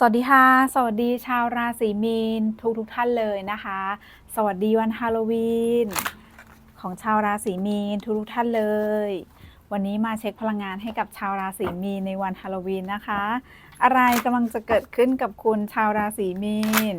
สวัสดีค่ะ สวัสดีชาวราศีมีนทุกทุกท่านเลยนะคะ สวัสดีวันฮาโลวีนของชาวราศีมีนทุกทุกท่านเลย วันนี้มาเช็คพลังงานให้กับชาวราศีมีนในวันฮาโลวีนนะคะ อะไรกำลังจะเกิดขึ้นกับคุณชาวราศีมีน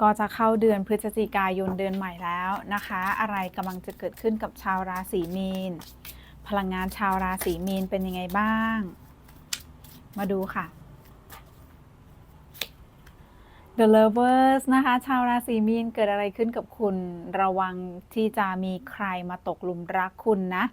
ก็จะเข้าเดือนพฤศจิกายนเดือนใหม่แล้วนะคะ อะไรกำลังจะเกิดขึ้นกับชาวราศีมีน พลังงานชาวราศีมีนเป็นยังไงบ้าง มาดูค่ะ The Lovers นะคะ ชาวราศีมีนเกิดอะไรขึ้นกับคุณ ระวังที่จะมีใครมาตกหลุมรักคุณนะ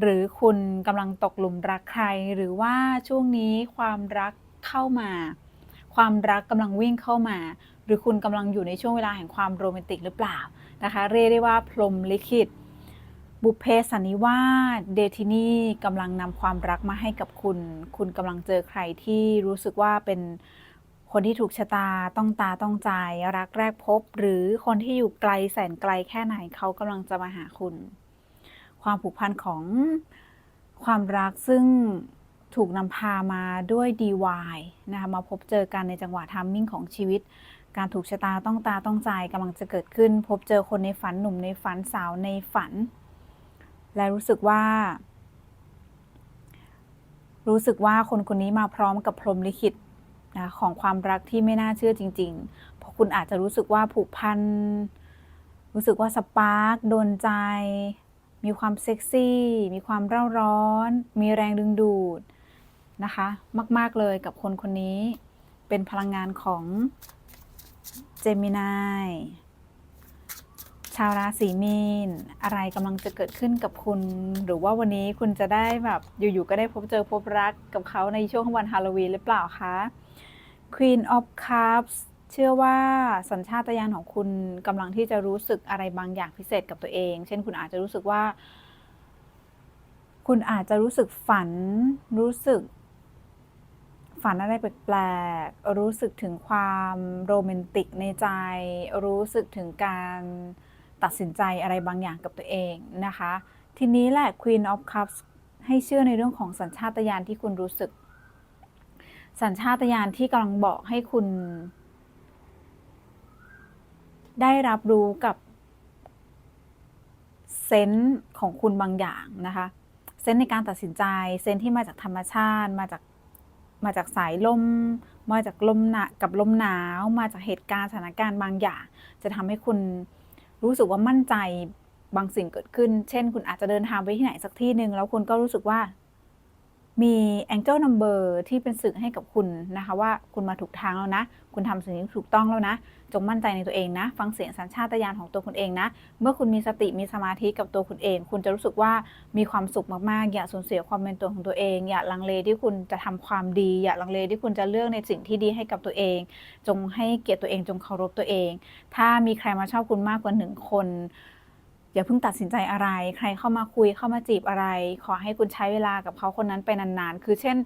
หรือคุณกำลังตกหลุมรักใคร หรือว่าช่วงนี้ความรักเข้ามา ความรักกำลังวิ่งเข้ามา หรือคุณกำลังอยู่ในช่วงเวลาแห่งความโรแมนติกหรือเปล่านะคะ เรียกได้ว่าพรมลิขิต บุพเพสันนิวาสเดทินี่กำลังนำความรักมาให้กับคุณ คุณกำลังเจอใครที่รู้สึกว่าเป็นคนที่ถูกชะตาต้องตาต้องใจรักแรกพบ หรือคนที่อยู่ไกลแสนไกลแค่ไหนเขากำลังจะมาหาคุณ ความผูกพันของความรักซึ่งถูกนำพามาด้วย DY นะคะมาพบเจอกันในจังหวะทัมมิ่งของชีวิต การถูกชะตาต้องตาต้องใจกำลังจะเกิดขึ้น พบเจอคนในฝันหนุ่มในฝันสาวในฝัน และรู้สึกว่า รู้สึกว่าคนคนนี้มาพร้อมกับพรหมลิขิตนะของความรักที่ไม่น่าเชื่อจริง ๆ เพราะคุณอาจจะรู้สึกว่าผูกพัน รู้สึกว่าสปาร์กโดนใจ มีความเซ็กซี่ มีความเร่าร้อน มีแรงดึงดูดนะคะ มาก ๆ เลยกับคนคนนี้ เป็นพลังงานของเจมินาย ชาวราศีมีน อะไรกำลังจะเกิดขึ้นกับคุณ หรือว่าวันนี้คุณจะได้แบบอยู่ๆก็ได้พบเจอพบรักกับเขาในช่วงวันฮาโลวีนหรือเปล่าคะ Queen of Cups เชื่อว่าสัญชาตญาณของคุณกำลังที่จะรู้สึกอะไรบางอย่างพิเศษกับตัวเอง เช่นคุณอาจจะรู้สึกว่า คุณอาจจะรู้สึกฝันรู้สึก ฝันอะไรแปลกๆรู้สึกถึงความโรแมนติกในใจ รู้สึกถึงการ ตัดสินใจอะไรบางอย่างกับตัวเองนะคะ ทีนี้แหละ Queen of Cups ให้เชื่อในเรื่องของสัญชาตญาณที่คุณรู้สึก สัญชาตญาณที่กำลังบอกให้คุณ ได้รับรู้กับเซนส์ของคุณบางอย่างนะคะเซนส์ในการตัดสินใจเซนส์ที่มาจากธรรมชาติ มาจากมาจากสายลม มาจากลมหนากับลมหนาว มาจากเหตุการณ์สถานการณ์บางอย่าง จะทำให้คุณ รู้สึกว่ามั่นใจบางสิ่งเกิดขึ้น เช่น คุณอาจจะเดินทางไปที่ไหนสักที่หนึ่งแล้วคุณก็รู้สึกว่า มี angel number ที่เป็นสื่อให้กับคุณนะคะ ว่าคุณมาถูกทางแล้วนะ คุณทำสิ่งที่ถูกต้องแล้วนะ จงมั่นใจในตัวเองนะ ฟังเสียงสัญชาตญาณของตัวคุณเองนะ เมื่อคุณมีสติมีสมาธิกับตัวคุณเอง คุณจะรู้สึกว่ามีความสุขมากๆ อย่าสูญเสียความเป็นตัวของตัวเอง อย่าลังเลที่คุณจะทำความดี อย่าลังเลที่คุณจะเลือกในสิ่งที่ดีให้กับตัวเอง จงให้เกียรติตัวเองจงเคารพตัวเอง ถ้ามีใครมาชอบคุณมากกว่าหนึ่งคน อย่าเพิ่งตัดสินใจอะไร ใครเข้ามาคุยเข้ามาจีบอะไร ขอให้คุณใช้เวลากับเขาคนนั้นไปนานๆ คือเช่น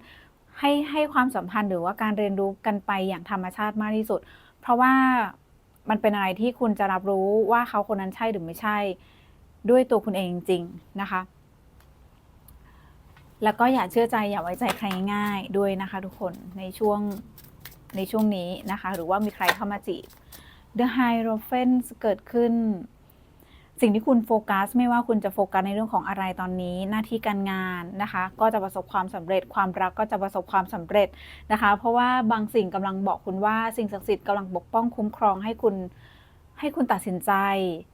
ให้ให้ความสัมพันธ์หรือว่าการเรียนรู้กันไปอย่างธรรมชาติมากที่สุด เพราะว่ามันเป็นอะไรที่คุณจะรับรู้ว่าเขาคนนั้นใช่หรือไม่ใช่ ด้วยตัวคุณเองจริงๆนะคะ แล้วก็อย่าเชื่อใจอย่าไว้ใจใครง่ายๆด้วยนะคะ ทุกคนในช่วงในช่วงนี้นะคะ หรือว่ามีใครเข้ามาจีบ The Hierophant เกิดขึ้น สิ่งที่คุณโฟกัส ไม่ว่าคุณจะโฟกัสในเรื่องของอะไรตอนนี้ หน้าที่การงานนะคะ ก็จะประสบความสำเร็จ ความรักก็จะประสบความสำเร็จนะคะ เพราะว่าบางสิ่งกำลังบอกคุณว่าสิ่งศักดิ์สิทธิ์กำลังปกป้องคุ้มครองให้คุณให้คุณตัดสินใจ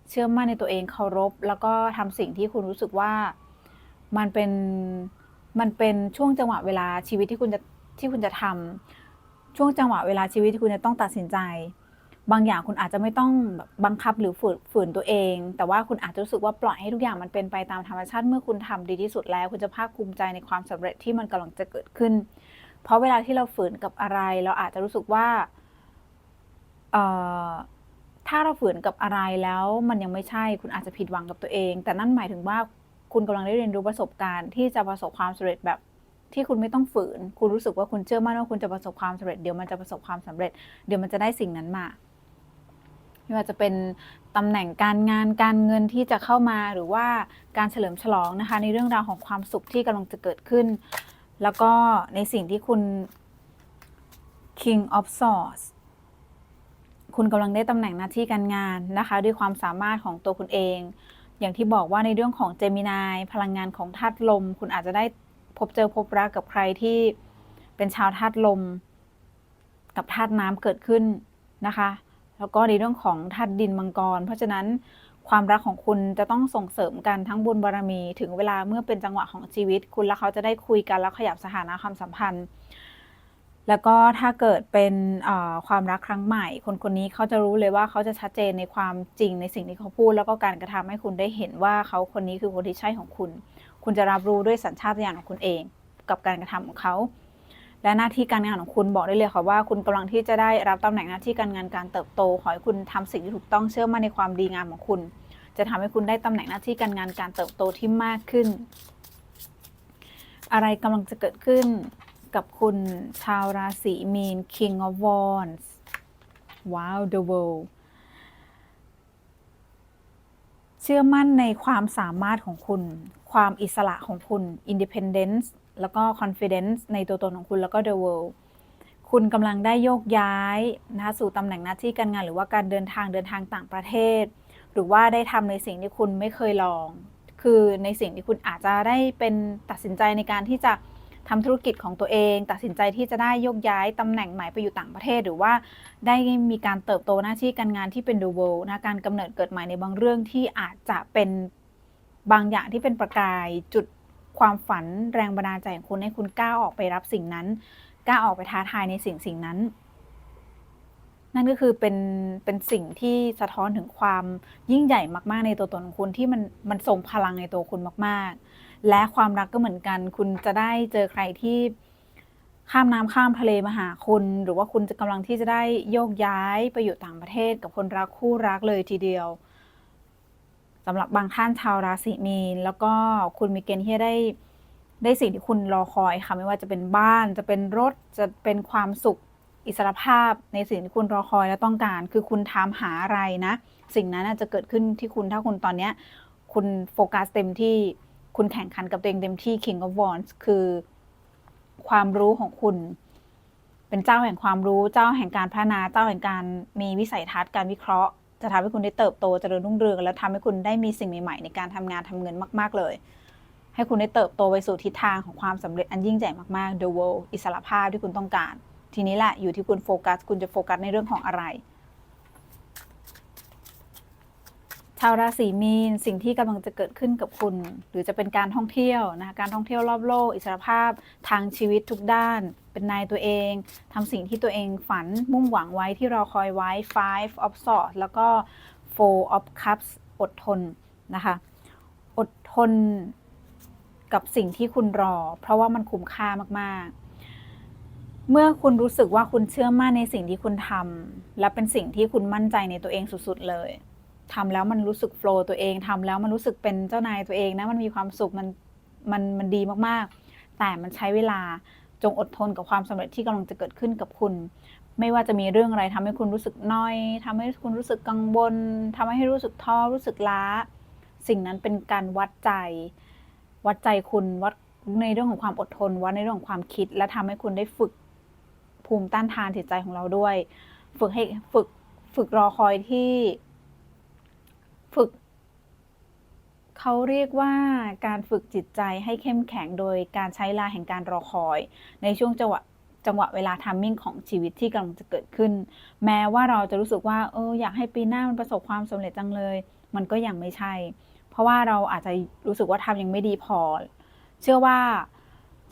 เชื่อมั่นในตัวเองเคารพ แล้วก็ทำสิ่งที่คุณรู้สึกว่ามันเป็นมันเป็นช่วงจังหวะเวลาชีวิตที่คุณจะที่คุณจะทำช่วงจังหวะเวลาชีวิตที่คุณจะต้องตัดสินใจ บางอย่างคุณอาจจะไม่ต้องแบบบังคับหรือฝืนฝืนตัวเอง แต่ว่าคุณอาจจะรู้สึกว่าปล่อยให้ทุกอย่างมันเป็นไปตามธรรมชาติเมื่อคุณทำดีที่สุดแล้ว คุณจะภาคภูมิใจในความสำเร็จที่มันกำลังจะเกิดขึ้น เพราะเวลาที่เราฝืนกับอะไร เราอาจจะรู้สึกว่าถ้าเราฝืนกับอะไรแล้วมันยังไม่ใช่ คุณอาจจะผิดหวังกับตัวเอง แต่นั่นหมายถึงว่าคุณกำลังได้เรียนรู้ประสบการณ์ที่จะประสบความสำเร็จแบบที่คุณไม่ต้องฝืน คุณรู้สึกว่าคุณเชื่อมั่นว่าคุณจะประสบความสำเร็จ เดี๋ยวมันจะประสบความสำเร็จ เดี๋ยวมันจะได้สิ่งนั้นมา ไม่ว่าจะเป็นตำแหน่งการงานการเงินที่จะเข้ามาหรือว่าการเฉลิมฉลองนะคะ ในเรื่องราวของความสุขที่กำลังจะเกิดขึ้น แล้วก็ในสิ่งที่คุณ King of Swords คุณกำลังได้ตำแหน่งหน้าที่การงานนะคะ ด้วยความสามารถของตัวคุณเอง อย่างที่บอกว่าในเรื่องของเจมินายพลังงานของธาตุลม คุณอาจจะได้พบเจอพบรักกับใครที่เป็นชาวธาตุลม กับธาตุน้ำเกิดขึ้นนะคะ แล้วก็ในเรื่องของธาตุดินมังกร เพราะฉะนั้นความรักของคุณจะต้องส่งเสริมกันทั้งบุญบารมี ถึงเวลาเมื่อเป็นจังหวะของชีวิต คุณและเขาจะได้คุยกันแล้วขยับสถานะความสัมพันธ์ แล้วก็ถ้าเกิดเป็นความรักครั้งใหม่ คนคนนี้เขาจะรู้เลยว่าเขาจะชัดเจนในความจริงในสิ่งที่เขาพูด แล้วก็การกระทำให้คุณได้เห็นว่าเขาคนนี้คือคนที่ใช่ของคุณ คุณจะรับรู้ด้วยสัญชาตญาณของคุณเอง กับการกระทำของเขา และหน้าที่การงานของคุณบอกได้เลยค่ะว่าคุณกำลังที่จะได้รับตำแหน่งหน้าที่การงานการเติบโต ขอให้คุณทำสิ่งที่ถูกต้องเชื่อมั่นในความดีงามของคุณ จะทำให้คุณได้ตำแหน่งหน้าที่การงานการเติบโตที่มากขึ้น อะไรกำลังจะเกิดขึ้นกับคุณชาวราศีมีน King of Wands ว้าว The World เชื่อมั่นในความสามารถของคุณ ความอิสระของคุณ Independence แล้วก็ Confidence ในตัวตนของคุณแล้วก็ The World คุณกำลังได้โยกย้ายนะคะสู่ตำแหน่งหน้าที่การงาน หรือว่าการเดินทางเดินทางต่างประเทศ หรือว่าได้ทำในสิ่งที่คุณไม่เคยลอง คือในสิ่งที่คุณอาจจะได้เป็นตัดสินใจในการที่จะทำธุรกิจของตัวเอง ตัดสินใจที่จะได้โยกย้ายตำแหน่งใหม่ไปอยู่ต่างประเทศ หรือว่าได้มีการเติบโตหน้าที่การงานที่เป็น the world นะการกำเนิดเกิดใหม่ในบางเรื่องที่อาจจะเป็นบางอย่างที่เป็นประกายจุด ความฝันแรงบันดาลใจของคุณให้คุณกล้าออกไปรับสิ่งนั้นกล้าออกไปท้าทายในสิ่งสิ่งนั้น นั่นก็คือเป็นเป็นสิ่งที่สะท้อนถึงความยิ่งใหญ่มาก ๆ ในตัวตนของคุณที่มันมันทรงพลังในตัวคุณมาก ๆ และความรักก็เหมือนกัน คุณจะได้เจอใครที่ข้ามน้ำข้ามทะเลมาหาคุณ หรือว่าคุณจะกำลังที่จะได้โยกย้ายไปอยู่ต่างประเทศกับคนรักคู่รักเลยทีเดียว สำหรับบางท่านชาวราศีมีน แล้วก็คุณมีเกณฑ์ที่จะได้ได้สิ่งที่คุณรอคอยค่ะไม่ว่าจะเป็นบ้านจะเป็นรถจะเป็นความสุขอิสรภาพในสิ่งที่คุณรอคอยและต้องการ คือคุณถามหาอะไรนะ สิ่งนั้นจะเกิดขึ้นที่คุณถ้าคุณตอนเนี้ยคุณโฟกัสเต็มที่คุณแข่งขันกับตัวเองเต็มที่ King of Wands คือความรู้ของคุณ เป็นเจ้าแห่งความรู้เจ้าแห่งการพัฒนาเจ้าแห่งการมีวิสัยทัศน์การวิเคราะห์ จะทำให้คุณได้เติบโตจเจริญรุ่งเรืองและทำให้คุณได้มีสิ่งใหม่ๆในการทำงานทำเงินมาก ๆ เลย ให้คุณได้เติบโตไปสู่ทิศทางของความสำเร็จอันยิ่งใหญ่มากๆ The World อิสระภาพที่คุณต้องการ ทีนี้แหละอยู่ที่คุณโฟกัส คุณจะโฟกัสในเรื่องของอะไร ชาวราศีมีนสิ่งที่กำลังจะเกิดขึ้นกับคุณ หรือจะเป็นการท่องเที่ยวนะคะการท่องเที่ยวรอบโลก อิสรภาพทางชีวิตทุกด้าน เป็นนายตัวเองทำสิ่งที่ตัวเองฝันมุ่งหวังไว้ที่รอคอยไว้ five of swords แล้วก็ four of cups อดทนนะคะอดทนกับสิ่งที่คุณรอ เพราะว่ามันคุ้มค่ามากๆเมื่อคุณรู้สึกว่าคุณเชื่อมั่นในสิ่งที่คุณทำและเป็นสิ่งที่คุณมั่นใจในตัวเองสุด ๆ เลย ทำแล้วมันรู้สึกโฟล์ตัวเองทำแล้วมันรู้สึกเป็นเจ้านายตัวเองนะมันมีความสุขมันมันมันดีมากๆ แต่มันใช้เวลาจงอดทนกับความสำเร็จที่กำลังจะเกิดขึ้นกับคุณ ไม่ว่าจะมีเรื่องอะไรทำให้คุณรู้สึกน้อยทำให้คุณรู้สึกกังวลทำให้รู้สึกท้อรู้สึกล้า สิ่งนั้นเป็นการวัดใจ วัดใจคุณวัดในเรื่องของความอดทนวัดในเรื่องของความคิด และทำให้คุณได้ฝึกภูมิต้านทานจิตใจของเราด้วย ฝึกให้ฝึกฝึกรอคอยที่ ฝึก เขาเรียกว่าการฝึกจิตใจให้เข้มแข็งโดยการใช้ลาแห่งการรอคอย ในช่วงจังหวะจังหวะเวลาทัมมิ่งของชีวิตที่กำลังจะเกิดขึ้น แม้ว่าเราจะรู้สึกว่าเอออยากให้ปีหน้ามันประสบความสำเร็จจังเลย มันก็ยังไม่ใช่ เพราะว่าเราอาจจะรู้สึกว่าทำยังไม่ดีพอ เชื่อว่า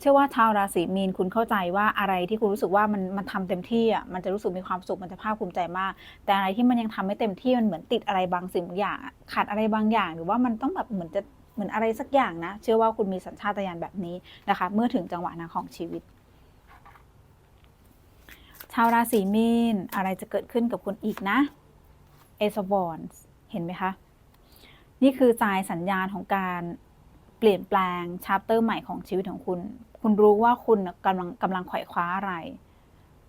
เชื่อว่าชาวราศีมีนคุณเข้าใจว่าอะไรที่คุณรู้สึกว่ามันมันทำเต็มที่อะมันจะรู้สึกมีความสุขมันจะภาคภูมิใจมาก แต่อะไรที่มันยังทำไม่เต็มที่มันเหมือนติดอะไรบางสิ่งบางอย่างขาดอะไรบางอย่าง หรือว่ามันต้องแบบเหมือนจะเหมือนอะไรสักอย่างนะ เชื่อว่าคุณมีสัญชาตญาณแบบนี้นะคะ เมื่อถึงจังหวะนั้นของชีวิต ชาวราศีมีนอะไรจะเกิดขึ้นกับคุณอีกนะ Ace of Wands เห็นไหมคะ นี่คือสายสัญญาณของการเปลี่ยนแปลงชาร์เตอร์ใหม่ของชีวิตของคุณ คุณรู้ว่าคุณกำลังกำลังไขว่คว้าอะไร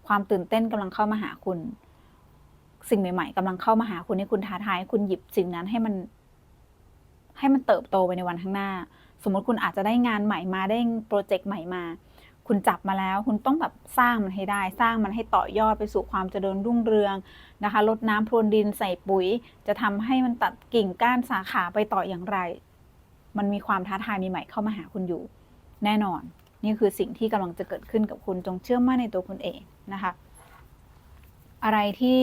ความตื่นเต้นกำลังเข้ามาหาคุณ สิ่งใหม่ ๆกำลังเข้ามาหาคุณให้คุณท้าทายคุณหยิบสิ่งนั้นให้มัน ให้มันเติบโตไปในวันข้างหน้า สมมติคุณอาจจะได้งานใหม่มาได้โปรเจกต์ใหม่มาคุณจับมาแล้วคุณต้องแบบสร้างมันให้ได้ สร้างมันให้ต่อยอดไปสู่ความเจริญรุ่งเรืองนะคะลดน้ำพรวนดินใส่ปุ๋ย จะทำให้มันตัดกิ่งก้านสาขาไปต่ออย่างไร มันมีความท้าทายมีใหม่เข้ามาหาคุณอยู่ แน่นอน นี่คือสิ่งที่กำลังจะเกิดขึ้นกับคุณจงเชื่อมั่นในตัวคุณเองนะคะ อะไรที่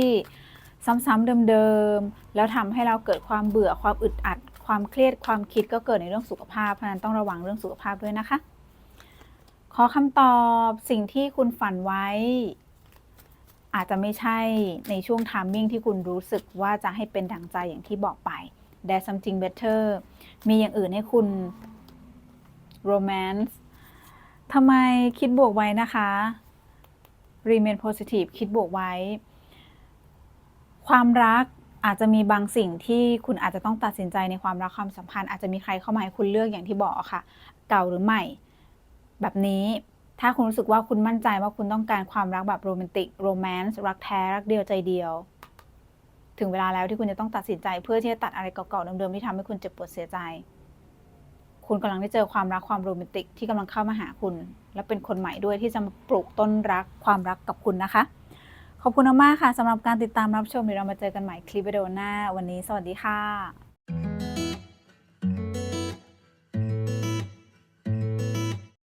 ซ้ำๆเดิมๆแล้วทำให้เราเกิดความเบื่อความอึดอัด ความเครียดความคิดก็เกิดในเรื่องสุขภาพเพราะฉะนั้นต้องระวังเรื่องสุขภาพด้วยนะคะ ขอคำตอบสิ่งที่คุณฝันไว้ อาจจะไม่ใช่ในช่วงทามมิ่งที่คุณรู้สึกว่าจะให้เป็นดังใจอย่างที่บอกไป There's something better มีอย่างอื่นให้คุณ romance ทำไมคิดบวกไว้นะคะ remain positive คิดบวกไว้ ความรักอาจจะมีบางสิ่งที่คุณอาจจะต้องตัดสินใจในความรักความสัมพันธ์อาจจะมีใครเข้ามาให้คุณเลือกอย่างที่บอกค่ะ เก่าหรือใหม่ แบบนี้ถ้าคุณรู้สึกว่าคุณมั่นใจว่าคุณต้องการความรักแบบโรแมนติกโรแมนต์รักแท้รักเดียวใจเดียว ถึงเวลาแล้วที่คุณจะต้องตัดสินใจเพื่อที่จะตัดอะไรเก่าๆเดิมๆที่ทำให้คุณเจ็บปวดเสียใจ คุณกำลังได้เจอความรักความโรแมนติกที่กำลังเข้ามาหาคุณ และเป็นคนใหม่ด้วยที่จะมาปลูกต้นรักความรักกับคุณนะคะ ขอบคุณมากค่ะสำหรับการติดตามรับชมเดี๋ยวเรามาเจอกันใหม่คลิปวิดีโอหน้า วันนี้สวัสดีค่ะ